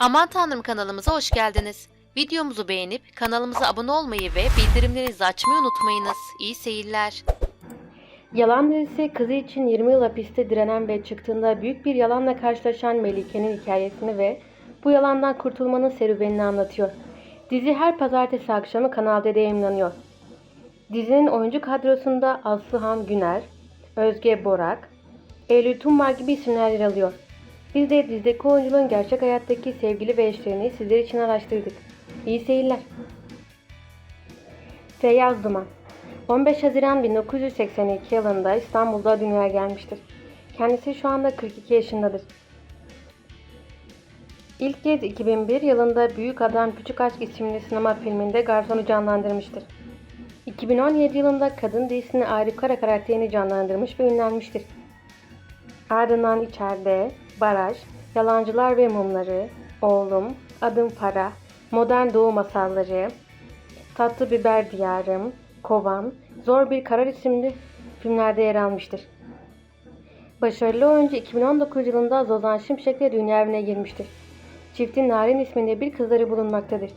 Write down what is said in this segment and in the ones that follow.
Aman Tanrım kanalımıza hoş geldiniz. Videomuzu beğenip kanalımıza abone olmayı ve bildirimlerinizi açmayı unutmayınız. İyi seyirler. Yalan dizisi kızı için 20 yıl hapiste direnen ve çıktığında büyük bir yalanla karşılaşan Melike'nin hikayesini ve bu yalandan kurtulmanın serüvenini anlatıyor. Dizi her pazartesi akşamı Kanal D'de yayınlanıyor. Dizinin oyuncu kadrosunda Aslıhan Güner, Özge Borak, Eylül Tumbar gibi isimler yer alıyor. Biz de dizideki oyuncunun gerçek hayattaki sevgili ve eşlerini sizler için araştırdık. İyi seyirler. Feyyaz Duman 15 Haziran 1982 yılında İstanbul'da dünyaya gelmiştir. Kendisi şu anda 42 yaşındadır. İlk kez 2001 yılında Büyük Adam Küçük Aşk isimli sinema filminde garsonu canlandırmıştır. 2017 yılında kadın dizisinde Arif Kara karakterini canlandırmış ve ünlenmiştir. Ardından içeride Baraj, Yalancılar ve Mumları, Oğlum, Adım Para, Modern Doğu Masalları, Tatlı Biber Diyarım, Kovan, Zor Bir Karar isimli filmlerde yer almıştır. Başarılı oyuncu 2019 yılında Zozan Şimşek'le dünya evine girmiştir. Çiftin Narin isminde bir kızları bulunmaktadır.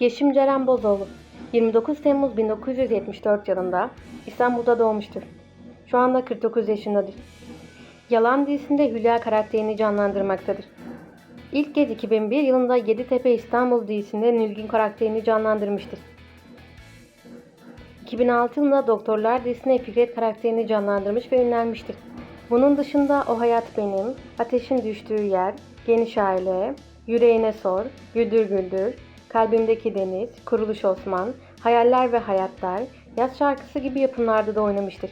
Yeşim Ceren Bozoğlu 29 Temmuz 1974 yılında İstanbul'da doğmuştur. Şu anda 49 yaşındadır. Yalan dizisinde Hülya karakterini canlandırmaktadır. İlk kez 2001 yılında Yeditepe İstanbul dizisinde Nilgün karakterini canlandırmıştır. 2006 yılında Doktorlar dizisinde Fikret karakterini canlandırmış ve ünlenmiştir. Bunun dışında O Hayat Benim, Ateşin Düştüğü Yer, Geniş Aile, Yüreğine Sor, Güldür Güldür, Kalbimdeki Deniz, Kuruluş Osman, Hayaller ve Hayatlar, Yaz Şarkısı gibi yapımlarda da oynamıştır.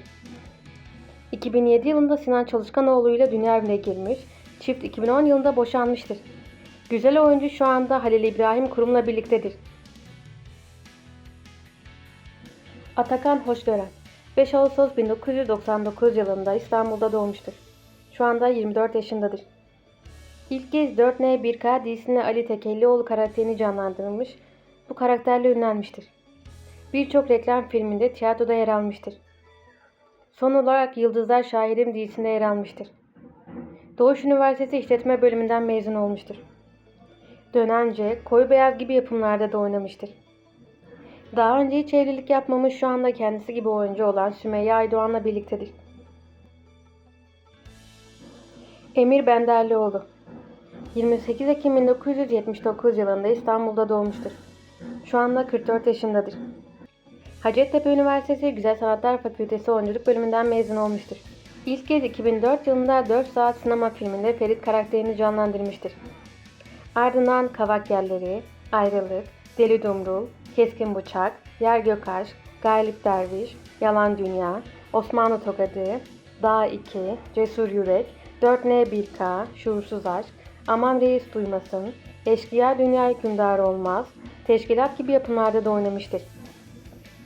2007 yılında Sinan Çalışkanoğlu ile dünya evine girmiş, çift 2010 yılında boşanmıştır. Güzel oyuncu şu anda Halil İbrahim Kurum'la birliktedir. Atakan Hoşgören 5 Ağustos 1999 yılında İstanbul'da doğmuştur. Şu anda 24 yaşındadır. İlk kez 4N 1K dizisinde Ali Tekellioğlu karakterini canlandırmış, bu karakterle ünlenmiştir. Birçok reklam filminde tiyatroda yer almıştır. Son olarak Yıldızlar Şairim dizisinde yer almıştır. Doğuş Üniversitesi İşletme Bölümünden mezun olmuştur. Dönence, Koyu Beyaz gibi yapımlarda da oynamıştır. Daha önce hiç evlilik yapmamış şu anda kendisi gibi oyuncu olan Sümeyye Aydoğan'la birliktedir. Emir Benderlioğlu 28 Ekim 1979 yılında İstanbul'da doğmuştur. Şu anda 44 yaşındadır. Hacettepe Üniversitesi Güzel Sanatlar Fakültesi Oyunculuk Bölümünden mezun olmuştur. İlk kez 2004 yılında 4 Saat Sinema filminde Ferit karakterini canlandırmıştır. Ardından Kavak Yerleri, Ayrılık, Deli Dumrul, Keskin Bıçak, Yer Gök Aşk, Galip Derviş, Yalan Dünya, Osmanlı Tokadı, Dağ 2, Cesur Yürek, 4N1K, Şuursuz Aşk, Aman Reis Duymasın, Eşkıya Dünya Hükümdarı Olmaz, Teşkilat gibi yapımlarda da oynamıştır.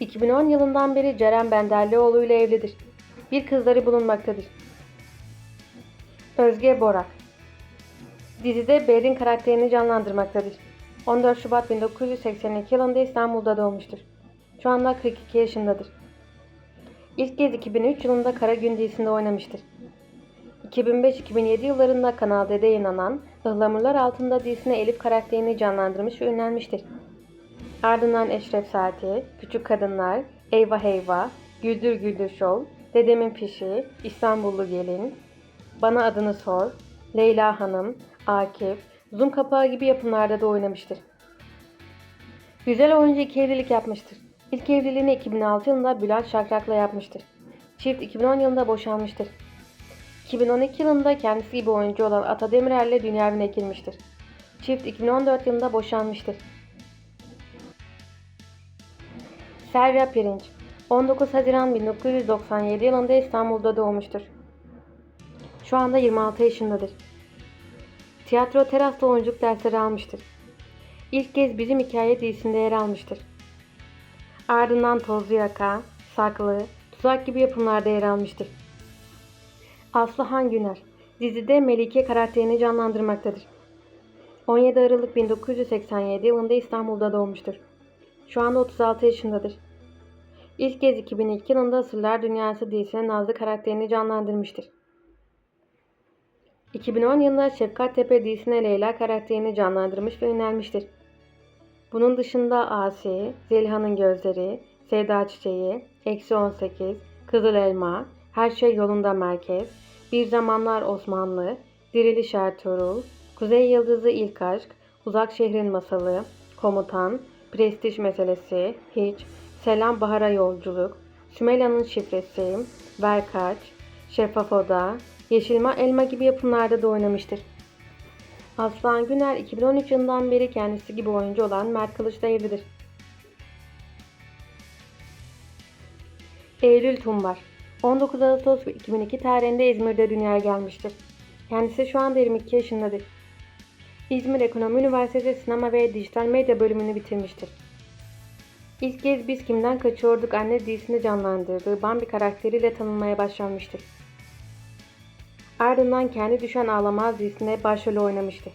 2010 yılından beri Ceren Benderlioğlu ile evlidir. Bir kızları bulunmaktadır. Özge Borak Dizide Berin karakterini canlandırmaktadır. 14 Şubat 1982 yılında İstanbul'da doğmuştur. Şu anda 42 yaşındadır. İlk kez 2003 yılında Kara Gün dizisinde oynamıştır. 2005-2007 yıllarında Kanal D'de yayınlanan Ihlamurlar Altında dizisine Elif karakterini canlandırmış ve ünlenmiştir. Ardından Eşref Saati, Küçük Kadınlar, Eyvah Eyvah, Güldür Güldür Show, Dedemin Fişi, İstanbullu Gelin, Bana Adını Sor, Leyla Hanım, Akif, Zoom Kapağı gibi yapımlarda da oynamıştır. Güzel oyuncu iki evlilik yapmıştır. İlk evliliğini 2006 yılında Bülent Şakrak'la yapmıştır. Çift 2010 yılında boşanmıştır. 2012 yılında kendisi gibi oyuncu olan Ata Demirer'le dünya evine girmiştir. Çift 2014 yılında boşanmıştır. Serra Pirinç 19 Haziran 1997 yılında İstanbul'da doğmuştur. Şu anda 26 yaşındadır. Tiyatro terasta oyunculuk dersleri almıştır. İlk kez Bizim Hikaye dizisinde yer almıştır. Ardından Tozlu Yaka, Saklı, Tuzak gibi yapımlarda yer almıştır. Aslıhan Güner dizide Melike karakterini canlandırmaktadır. 17 Aralık 1987 yılında İstanbul'da doğmuştur. Şu anda 36 yaşındadır. İlk kez 2002 yılında Sırlar Dünyası dizisinde Nazlı karakterini canlandırmıştır. 2010 yılında Şefkat Tepe dizisine Leyla karakterini canlandırmış ve önermiştir. Bunun dışında Asi, Zeliha'nın Gözleri, Sevda Çiçeği, Eksi 18, Kızıl Elma, Her Şey Yolunda Merkez, Bir Zamanlar Osmanlı, Diriliş Ertuğrul, Kuzey Yıldızı İlk Aşk, Uzak Şehrin Masalı, Komutan, Prestij Meselesi, Hiç, Selam Bahar'a Yolculuk, Sümela'nın Şifresi, Verkaç, Şeffaf Oda, Yeşilma Elma gibi yapımlarda da oynamıştır. Aslan Güner 2013 yılından beri kendisi gibi oyuncu olan Mert Kılıç'la evlidir. Eylül Tumbar 19 Ağustos 2002 tarihinde İzmir'de dünyaya gelmiştir. Kendisi şu anda 22 yaşındadır. İzmir Ekonomi Üniversitesi Sinema ve Dijital Medya bölümünü bitirmiştir. İlk kez Biz Kimden Kaçıyorduk anne dizisini canlandırdığı Bambi karakteriyle tanınmaya başlanmıştır. Ardından Kendi Düşen Ağlamaz dizisinde başrol oynamıştır.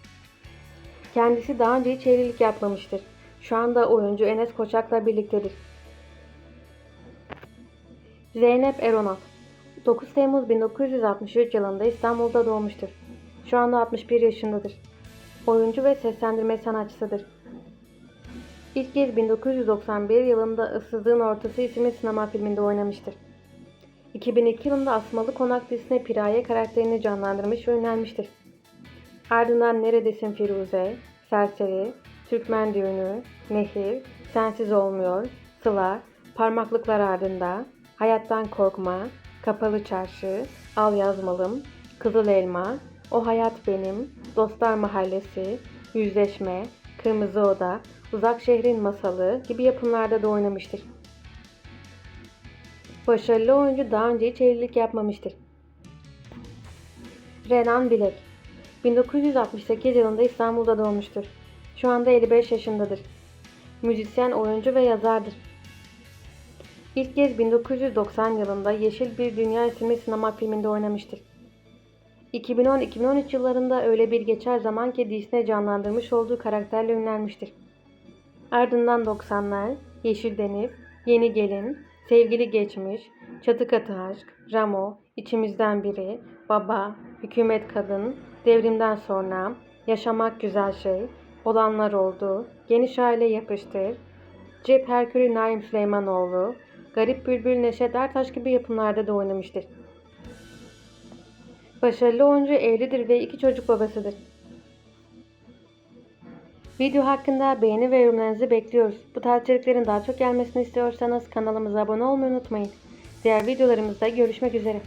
Kendisi daha önce hiç evlilik yapmamıştır. Şu anda oyuncu Enes Koçak'la birliktedir. Zeynep Eronat 9 Temmuz 1963 yılında İstanbul'da doğmuştur. Şu anda 61 yaşındadır. Oyuncu ve seslendirme sanatçısıdır. İlk kez 1991 yılında Issızlığın Ortası isimli sinema filminde oynamıştır. 2002 yılında Asmalı Konak dizisine Piraye karakterini canlandırmış ve önermiştir. Ardından Neredesin Firuze, Serseri, Türkmen Düğünü, Nehir, Sensiz Olmuyor, Sıla, Parmaklıklar Ardında, Hayattan Korkma, Kapalı Çarşı, Al Yazmalım, Kızıl Elma, O Hayat Benim, Dostlar Mahallesi, Yüzleşme, Kırmızı Oda, Uzak Şehrin Masalı gibi yapımlarda da oynamıştır. Başarılı oyuncu daha önce hiç evlilik yapmamıştır. Renan Bilek 1968 yılında İstanbul'da doğmuştur. Şu anda 55 yaşındadır. Müzisyen, oyuncu ve yazardır. İlk kez 1990 yılında Yeşil Bir Dünya isimli sinema filminde oynamıştır. 2010-2013 yıllarında Öyle Bir Geçer Zaman ki dizisine canlandırmış olduğu karakterle ünlenmiştir. Ardından 90'lar, Yeşil Deniz, Yeni Gelin, Sevgili Geçmiş, Çatı Katı Aşk, Ramo, İçimizden Biri, Baba, Hükümet Kadın, Devrimden Sonra, Yaşamak Güzel Şey, Olanlar Oldu, Geniş Aile Yapıştır, Cep Herkülü Naim Süleymanoğlu, Garip Bülbül Neşet Ertaş gibi yapımlarda da oynamıştır. Başarılı oyuncu evlidir ve iki çocuk babasıdır. Video hakkında beğeni ve yorumlarınızı bekliyoruz. Bu tarz içeriklerin daha çok gelmesini istiyorsanız kanalımıza abone olmayı unutmayın. Diğer videolarımızda görüşmek üzere.